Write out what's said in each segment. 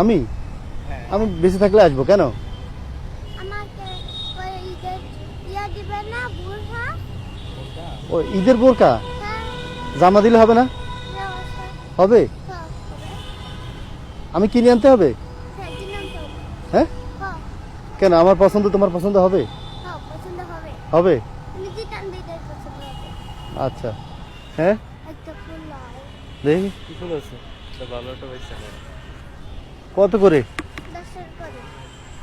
আমি? হ্যাঁ। আমি বেঁচে থাকলে আসব কেন? ইয়া ও ঈদের বোরকা? হ্যাঁ। জামা দিলে হবে না? হবে? হ্যাঁ। আমি কিনে আনতে হবে? হ্যাঁ কেন আমার পছন্দ তোমার পছন্দ হবে? হ্যাঁ হবে। হবে? তুমি যেটা দিতে পছন্দ হবে। আচ্ছা। হ্যাঁ? দেখি। ভালো একটা কত করে?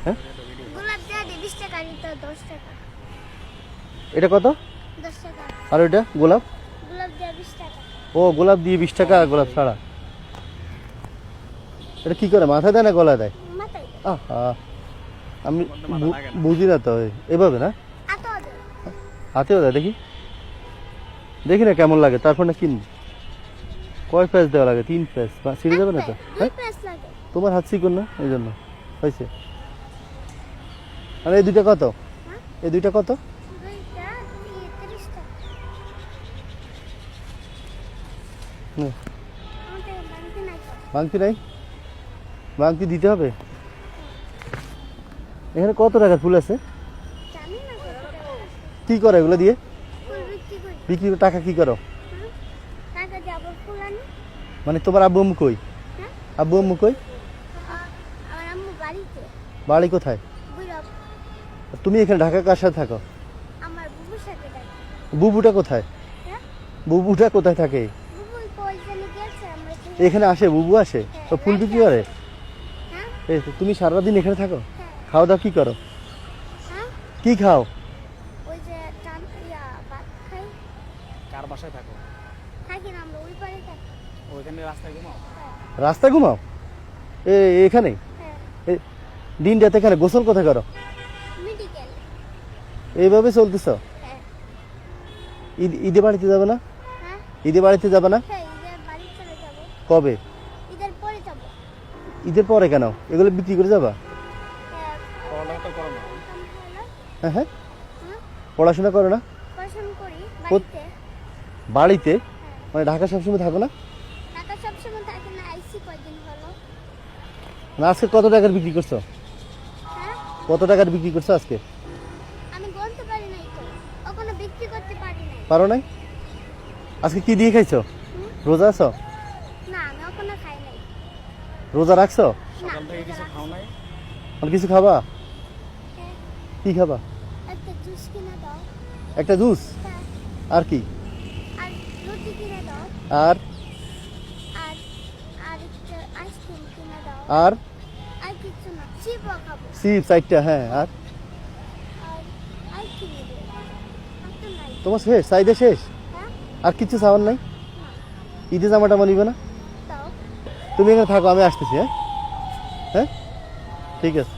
হ্যাঁ? এটা কত? আর ওইটা গোলাপ? ও গোলাপ দিয়ে বিশ টাকা আর গোলাপ ছাড়া। এটা কি করে মাথায় দেয় না গলায় দেয়? আহা। আমি বুঝি না তো এভাবে না? হাতেও দেয়। দেখি। দেখি না কেমন লাগে তারপর না কিনবো। কয় প্যাচ দেওয়া লাগে? তিন প্যাচ ছিঁড়ে যাবে না তো? হ্যাঁ? তোমার হাত শিখুন না? এই জন্য। হয়েছে? আর এই দুইটা কত? হ্যাঁ? এই দুইটা কত? আমাদের নাই। তো ভাঙতি নাই? ভাঙতি দিতে হবে? এখানে কত টাকার ফুল আছে? কি করো এগুলো দিয়ে? বিক্রি করে। টাকা কি করো? মানে তোমার আব্বু কই? হ্যাঁ? আব্বু কই? বাড়িতে। বাড়ি কোথায়? বুড়া। তুমি এখানে ঢাকা কার সাথে থাকো? আমার বুবুর সাথে বুবুটা কোথায়? হ্যাঁ? বুবুটা কোথায় থাকে? এখানে আসে? বুবু আসে? তো ফুল বিক্রি করে? হ্যাঁ? এই তো তুমি সারাদিন এখানে থাকো? হ্যাঁ। খাওয়া দাওয়া কি করো? হ্যাঁ? কি খাও? ওই যে চান ভাত খাই। কার বাসায় থাকো? থাকি না আমরা ওই পারে থাকি। ওইখানে রাস্তায় ঘুমাও? হ্যাঁ। রাস্তায় ঘুমাও? এ এখানে? হ্যাঁ দিন রাতে এখানে গোসল কোথায় করো? এইভাবে চলতেছ? হ্যাঁ। ঈদ ঈদে বাড়িতে যাবে না? হ্যাঁ। ঈদে বাড়িতে যাবে না? হ্যাঁ কবে? ঈদের পরে যাব। ঈদের পরে কেন? এগুলো বিক্রি করে যাবা? হ্যাঁ। হ্যাঁ হ্যাঁ হ্যাঁ। পড়াশোনা করো না? বাড়িতে। বাড়িতে? মানে ঢাকা সবসময় থাকো না টাকা সবসময় থাকে না আইসি কয়দিন হলো না আজকে কত টাকার বিক্রি করছ? কত টাকার বিক্রি করছ আজকে? আমি বলতে পারি নাই তো। ওখানে বিক্রি করতে পারি নাই। পারো নাই? আজকে কি দিয়ে খাইছো? রোজা আছো? না আমি ওখানে খাই নাই। রোজা রাখছো? না সকাল থেকে কিছু খাও নাই আর কিছু খাবা? হ্যাঁ, কি খাবা? একটা জুস কিনে দাও। একটা জুস? হ্যাঁ। আর কি? আর রুটি কিনে দাও। আর? আর আর আইসক্রিম কিনে দাও। আর? আর কিছু না চিপও খাব চিপস চারটা হ্যাঁ আর? তোমার শেষ? চাহিদা শেষ? হ্যাঁ। আর কিছু চাওয়ার নাই? ঈদে জামাটা মানিবে না? তুমি এখানে থাকো আমি আসতেছি হ্যাঁ? হ্যাঁ? ঠিক আছে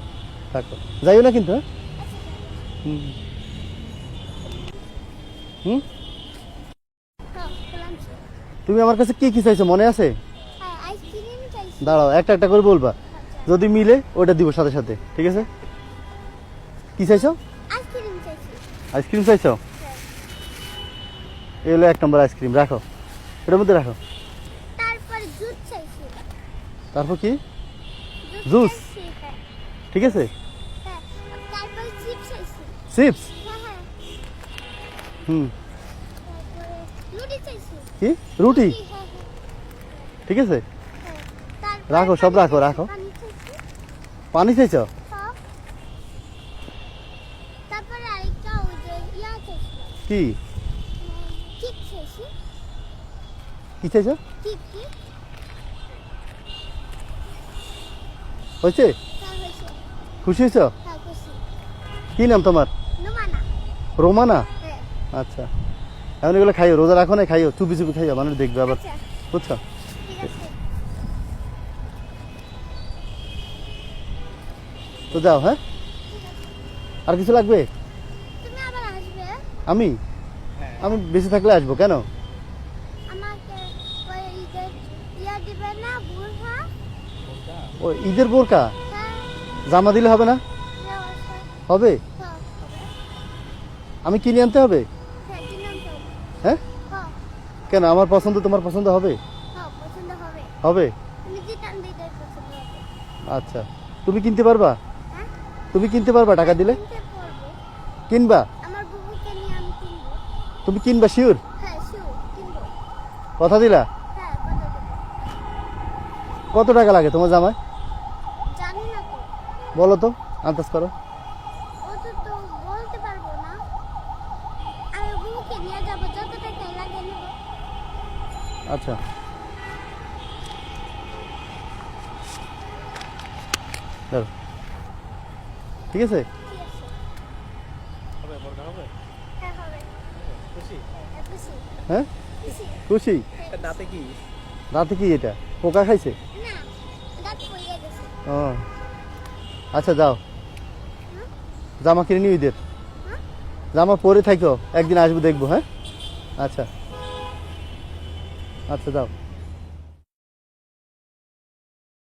থাকো। যাইও না কিন্তু হ্যাঁ? হুম। হুম? তুমি আমার কাছে কি কি চাইছো মনে আছে? হ্যাঁ দাঁড়াও একটা একটা করে বলবা। যদি মিলে ওটা দিব সাথে সাথে। ঠিক আছে? কি চাইছো? আইসক্রিম চাইছো। হ্যাঁ। এই হলো এক নম্বর আইসক্রিম রাখো। এটার মধ্যে রাখো। তারপরে কি? জুস হ্যাঁ। ঠিক আছে? হ্যাঁ চিপস হুম। রুটি কি? রুটি? ঠিক আছে? রাখো, সব রাখো, রাখো। পানি চাইছি, পানি চাইছো সব। তারপরে আরেকটা ওই যে চাইছি। কি? কি চাইছো? কেক হয়েছে? হ্যাঁ খুশি হয়েছো? হ্যাঁ কি নাম তোমার? রোমানা। হ্যাঁ। আচ্ছা। এখন এগুলো খাইও রোজা রাখো না খাইও চুপি চুপি খাইও মানুষ দেখবে আবার। আচ্ছা। বুঝছ ঠিক আছে তো যাও হ্যাঁ? আর কিছু লাগবে? তুমি আবার আসবে? আমি? হ্যাঁ। আমি বেশি থাকলে আসব কেন? ইয়া? ও ঈদের বোরকা হ্যাঁ। জামা দিলে হবে না? হবে? হ্যাঁ আমি কিনে আনতে হবে? হ্যাঁ কেন আমার পছন্দ তোমার পছন্দ হবে? হ্যাঁ হবে। হবে? হবে। আচ্ছা। তুমি কিনতে পারবা? তুমি কিনতে পারবা টাকা দিলে? কিনবা? তুমি কিনবা শিওর? হ্যাঁ কিনবো। কথা দিলা? হ্যাঁ কত টাকা লাগে তোমার তো। বলো তো আন্দাজ করো। আচ্ছা। ধরো। ঠিক আছে? হ্যাঁ খুশি? হ্যাঁ, খুশি। হ্যাঁ? এটা দাঁতে কি? এটা? পোকা খাইছে? না দাঁত পড়ে গেছে। ও। আচ্ছা যাও। জামা কিনে নিও ঈদের। হ্যাঁ? জামা পরে থাকো একদিন আসব দেখব হ্যাঁ? আচ্ছা। আচ্ছা যাও।